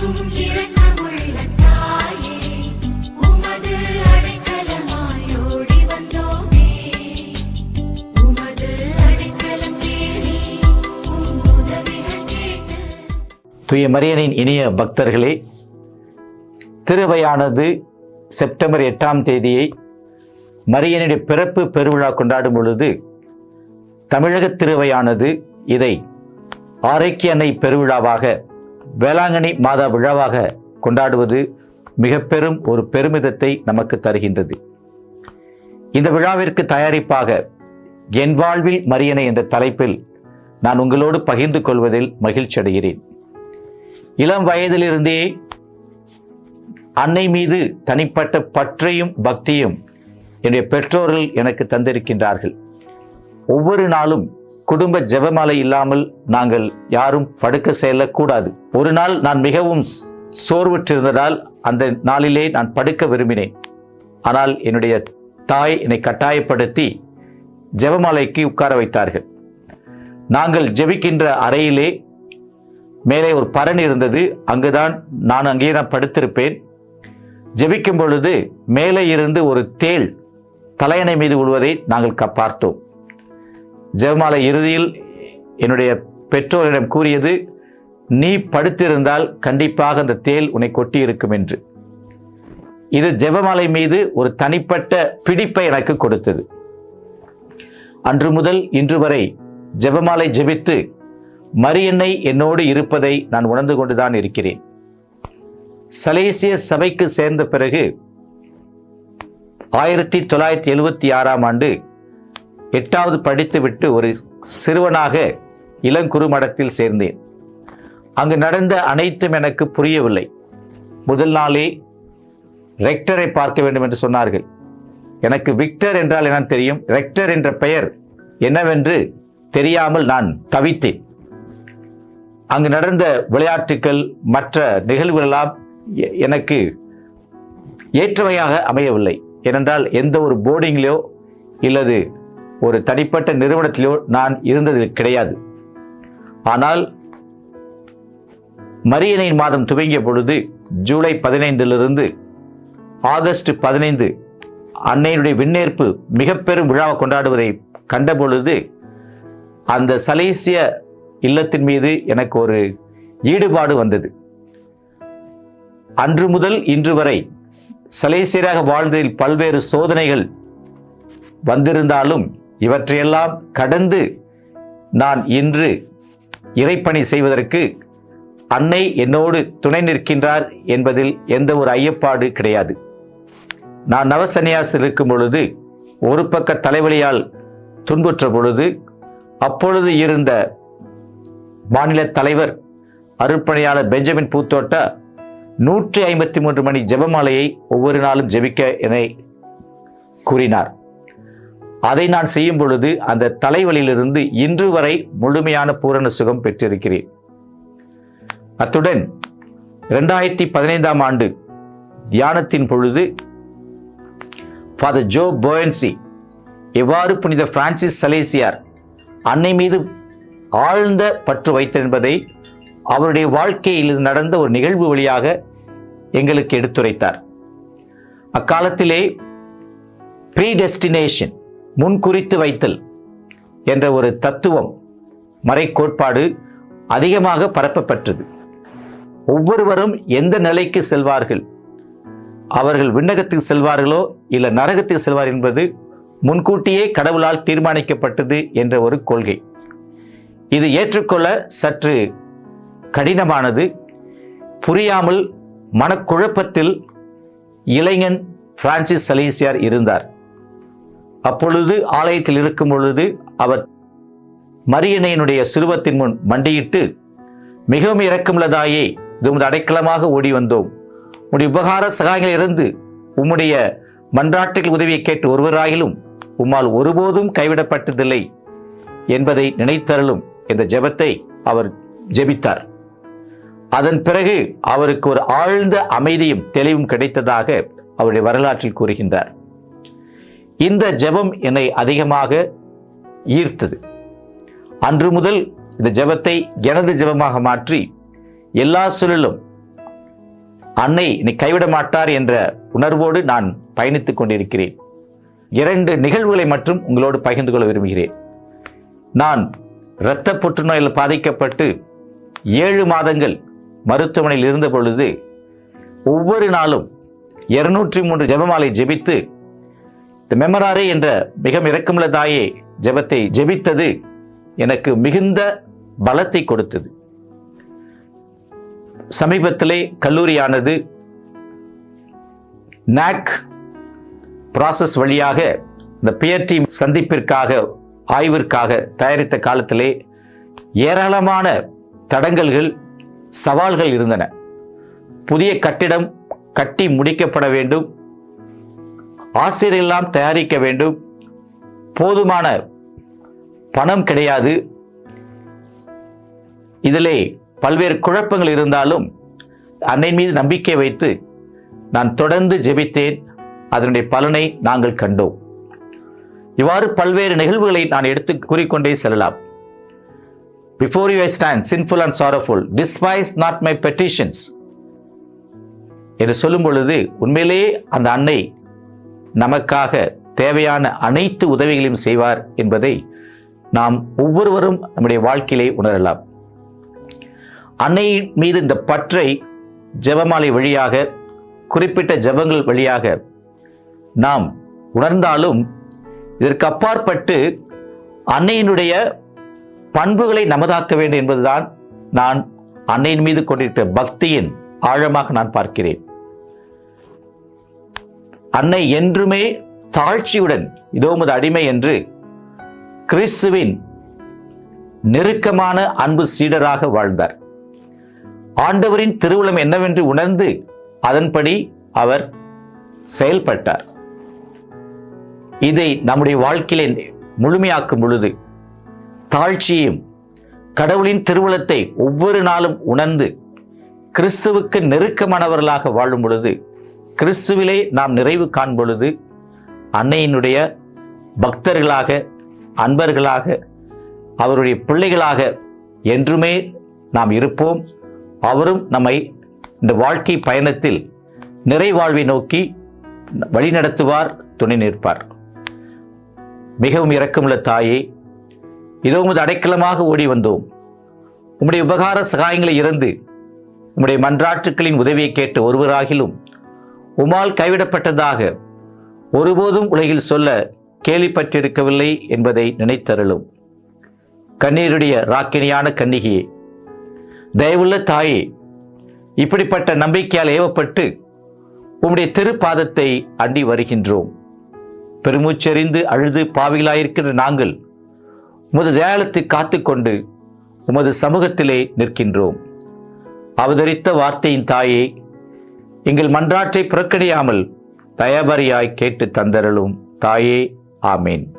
துய தூய மரியனின் இனிய பக்தர்களே திருவையானது செப்டம்பர் எட்டாம் தேதியை மரியனுடைய பிறப்பு பெருவிழா கொண்டாடும் பொழுது தமிழக திருவையானது இதை ஆரோக்கிய அன்னை பெருவிழாவாக வேளாங்கண்ணி மாதா விழாவாக கொண்டாடுவது மிக பெரும் ஒரு பெருமிதத்தை நமக்கு தருகின்றது. இந்த விழாவிற்கு தயாரிப்பாக என் வாழ்வில் மரியனை என்ற தலைப்பில் நான் உங்களோடு பகிர்ந்து கொள்வதில் மகிழ்ச்சி அடைகிறேன். இளம் வயதிலிருந்தே அன்னை மீது தனிப்பட்ட பற்றையும் பக்தியும் என்னுடைய பெற்றோர்கள் எனக்கு தந்திருக்கின்றார்கள். ஒவ்வொரு நாளும் குடும்ப ஜெபமாலை இல்லாமல் நாங்கள் யாரும் படுக்க செல்லக்கூடாது. ஒரு நாள் நான் மிகவும் சோர்வுற்றிருந்ததால் அந்த நாளிலே நான் படுக்க விரும்பினேன். ஆனால் என்னுடைய தாய் என்னை கட்டாயப்படுத்தி ஜெபமாலைக்கு உட்கார வைத்தார்கள். நாங்கள் ஜெபிக்கின்ற அறையிலே மேலே ஒரு பரண் இருந்தது. அங்குதான் நான் அங்கே தான் படுத்திருப்பேன். ஜெபிக்கும் பொழுது மேலே இருந்து ஒரு தேள் தலையணை மீது விழுவதை நாங்கள் பார்த்தோம். ஜெபமாலை இறுதியில் என்னுடைய பெற்றோரிடம் கூறியது நீ படுத்திருந்தால் கண்டிப்பாக அந்த தேள் உன்னை கொட்டி இருக்கும் என்று. இது ஜெபமாலை மீது ஒரு தனிப்பட்ட பிடிப்பை எனக்கு கொடுத்தது. அன்று முதல் இன்று வரை ஜெபமாலை ஜெபித்து மரியன்னை என்னோடு இருப்பதை நான் உணர்ந்து கொண்டுதான் இருக்கிறேன். சலேசிய சபைக்கு சேர்ந்த பிறகு ஆயிரத்தி தொள்ளாயிரத்தி எழுபத்தி ஆறாம் ஆண்டு எட்டாவது படித்துவிட்டு ஒரு சிறுவனாக இளங்குறு மடத்தில் சேர்ந்தேன். அங்கு நடந்த அனைத்தும் எனக்கு புரியவில்லை. முதல் நாளே ரெக்டரை பார்க்க வேண்டும் என்று சொன்னார்கள். எனக்கு விக்டர் என்றால் என்ன தெரியும்? ரெக்டர் என்ற பெயர் என்னவென்று தெரியாமல் நான் தவித்தேன். அங்கு நடந்த விளையாட்டுக்கள் மற்ற நிகழ்வுகளெல்லாம் எ- எனக்கு ஏற்றவையாக அமையவில்லை. ஏனென்றால் எந்த ஒரு போர்டிங்கிலோ இல்லது ஒரு தனிப்பட்ட நிறுவனத்திலோ நான் இருந்தது கிடையாது. ஆனால் மரியனை மாதம் துவங்கிய பொழுது ஜூலை பதினைந்திலிருந்து ஆகஸ்ட் பதினைந்து அன்னையினுடைய விண்ணேற்பு மிக பெரும் விழாவை கொண்டாடுவதை கண்ட பொழுது அந்த சலேசிய இல்லத்தின் மீது எனக்கு ஒரு ஈடுபாடு வந்தது. அன்று முதல் இன்று வரை சலேசியராக வாழ்ந்ததில் பல்வேறு சோதனைகள் வந்திருந்தாலும் இவற்றையெல்லாம் கடந்து நான் இன்று இறைப்பணி செய்வதற்கு அன்னை என்னோடு துணை நிற்கின்றார் என்பதில் எந்த ஒரு ஐயப்பாடு கிடையாது. நான் நவசன்னியாசில் இருக்கும் பொழுது ஒரு பக்க தலைவலியால் துன்புற்ற பொழுது அப்பொழுது இருந்த மாநில தலைவர் அருட்பணியாளர் பெஞ்சமின் பூத்தோட்டா நூற்றி ஐம்பத்தி மூன்று மணி ஜெபமாலையை ஒவ்வொரு நாளும் ஜெபிக்க என கூறினார். அதை நான் செய்யும் பொழுது அந்த தலைவலியிலிருந்து இன்று வரை முழுமையான பூரண சுகம் பெற்றிருக்கிறேன். அத்துடன் இரண்டாயிரத்தி பதினைந்தாம் ஆண்டு தியானத்தின் பொழுது ஃபாதர் ஜோ போயன்சி எவ்வாறு புனித பிரான்சிஸ் சலேசியார் அன்னை மீது ஆழ்ந்த பற்று வைத்திருப்பதை அவருடைய வாழ்க்கையில் நடந்த ஒரு நிகழ்வு வழியாக எங்களுக்கு எடுத்துரைத்தார். அக்காலத்திலே ப்ரீடெஸ்டினேஷன் முன்குறித்து வைத்தல் என்ற ஒரு தத்துவம் மறைக்கோட்பாடு அதிகமாக பரப்பப்பட்டது. ஒவ்வொருவரும் எந்த நிலைக்கு செல்வார்கள்? அவர்கள் விண்ணகத்துக்கு செல்வார்களோ இல்லை நரகத்துக்கு செல்வார் என்பது முன்கூட்டியே கடவுளால் தீர்மானிக்கப்பட்டது என்ற ஒரு கொள்கை. இது ஏற்றுக்கொள்ள சற்று கடினமானது. புரியாமல் மனக்குழப்பத்தில் இளைஞன் பிரான்சிஸ் சலீசியார் இருந்தார். அப்பொழுது ஆலயத்தில் இருக்கும் பொழுது அவர் மரியனையினுடைய சிறுவத்தின் முன் மண்டியிட்டு மிகவும் இரக்கமுள்ளதாயே உமது அடைக்கலமாக ஓடி வந்தோம். உம்முடைய உபகார சகாயங்களில் இருந்து உம்முடைய மன்றாட்டுகள் உதவியை கேட்டு ஒருவராயிலும் உம்மால் ஒருபோதும் கைவிடப்பட்டதில்லை என்பதை நினைத்தருளும் இந்த ஜெபத்தை அவர் ஜெபித்தார். அதன் பிறகு அவருக்கு ஒரு ஆழ்ந்த அமைதியும் தெளிவும் கிடைத்ததாக அவருடைய வரலாற்றில் கூறுகின்றார். இந்த ஜெபம் என்னை அதிகமாக ஈர்த்தது. அன்று முதல் இந்த ஜெபத்தை எனது ஜெபமாக மாற்றி எல்லா சூழலும் அன்னை என்னை கைவிட மாட்டார் என்ற உணர்வோடு நான் பயணித்துக் கொண்டிருக்கிறேன். இரண்டு நிகழ்வுகளை மட்டும் உங்களோடு பகிர்ந்து கொள்ள விரும்புகிறேன். நான் இரத்த புற்றுநோயில் பாதிக்கப்பட்டு ஏழு மாதங்கள் மருத்துவமனையில் இருந்த பொழுது ஒவ்வொரு நாளும் இருநூற்றி மூன்று ஜெபமாலை ஜெபித்து மெமராரே என்ற மிக இரக்கமுள்ள தாயே ஜெபத்தை ஜெபித்தது எனக்கு மிகுந்த பலத்தை கொடுத்தது. சமீபத்திலே கல்லூரியானது நாக் ப்ராசஸ் வழியாக இந்த பிஎர்டி சந்திப்பிற்காக ஆய்விற்காக தயாரித்த காலத்திலே ஏராளமான தடங்கல்கள் சவால்கள் இருந்தன. புதிய கட்டிடம் கட்டி முடிக்கப்பட வேண்டும். ஆசிரியரெல்லாம் தயாரிக்க வேண்டும். போதுமான பணம் கிடையாது. இதிலே பல்வேறு குழப்பங்கள் இருந்தாலும் அன்னை மீது நம்பிக்கை வைத்து நான் தொடர்ந்து ஜெபித்தேன். அதனுடைய பலனை நாங்கள் கண்டோம். இவ்வாறு பல்வேறு நிகழ்வுகளை நான் எடுத்து கூறிக்கொண்டே செல்லலாம். Before you stand sinful and sorrowful despise not my petitions என்று சொல்லும் பொழுது உண்மையிலேயே அந்த அன்னை நமக்காக தேவையான அனைத்து உதவிகளையும் செய்வார் என்பதை நாம் ஒவ்வொருவரும் நம்முடைய வாழ்க்கையிலே உணரலாம். அன்னை மீது இந்த பற்றை ஜெபமாலை வழியாக குறிப்பிட்ட ஜெபங்கள் வழியாக நாம் உணர்ந்தாலும் இதற்கு அப்பாற்பட்டு அன்னையினுடைய பண்புகளை நமதாக்க வேண்டும் என்பதுதான் நான் அன்னையின் மீது கொண்டிருக்கிற பக்தியின் ஆழமாக நான் பார்க்கிறேன். அன்னை என்றுமே தாழ்ச்சியுடன் இதோ உமது அடிமை என்று கிறிஸ்துவின் நெருக்கமான அன்பு சீடராக வாழ்ந்தார். ஆண்டவரின் திருவுளம் என்னவென்று உணர்ந்து அதன்படி அவர் செயல்பட்டார். இதை நம்முடைய வாழ்க்கையிலே முழுமையாக்கும் பொழுது தாழ்ச்சியையும் கடவுளின் திருவுளத்தை ஒவ்வொரு நாளும் உணர்ந்து கிறிஸ்துவுக்கு நெருக்கமானவர்களாக வாழும் பொழுது கிறிஸ்துவிலே நாம் நிறைவு காண்பொழுது அன்னையினுடைய பக்தர்களாக அன்பர்களாக அவருடைய பிள்ளைகளாக என்றுமே நாம் இருப்போம். அவரும் நம்மை இந்த வாழ்க்கை பயணத்தில் நிறைவாழ்வை நோக்கி வழிநடத்துவார் துணை நிற்பார். மிகவும் இரக்கமுள்ள தாயே இதோ உமது அடைக்கலமாக ஓடி வந்தோம். உம்முடைய உபகார சகாயங்களை இறந்து உம்முடைய மன்றாட்டுக்களின் உதவியை கேட்டு ஒருவராகிலும் உமால் கைவிடப்பட்டதாக ஒருபோதும் உலகில் சொல்ல கேள்விப்பட்டிருக்கவில்லை என்பதை நினைத்தருளும். கண்ணீருடைய ராக்கினியான கன்னிகையே தயவுள்ள தாயே இப்படிப்பட்ட நம்பிக்கையால் ஏவப்பட்டு உம்முடைய திருப்பாதத்தை அண்டி வருகின்றோம். பெருமூச்செறிந்து அழுது பாவிகளாயிருக்கிற நாங்கள் உமது தயாளத்தை காத்துக்கொண்டு உமது சமூகத்திலே நிற்கின்றோம். அவதரித்த வார்த்தையின் தாயே எங்கள் மன்றாற்றை புறக்கணியாமல் தயபரியாய் கேட்டு தந்தருளும் தாயே. ஆமேன்.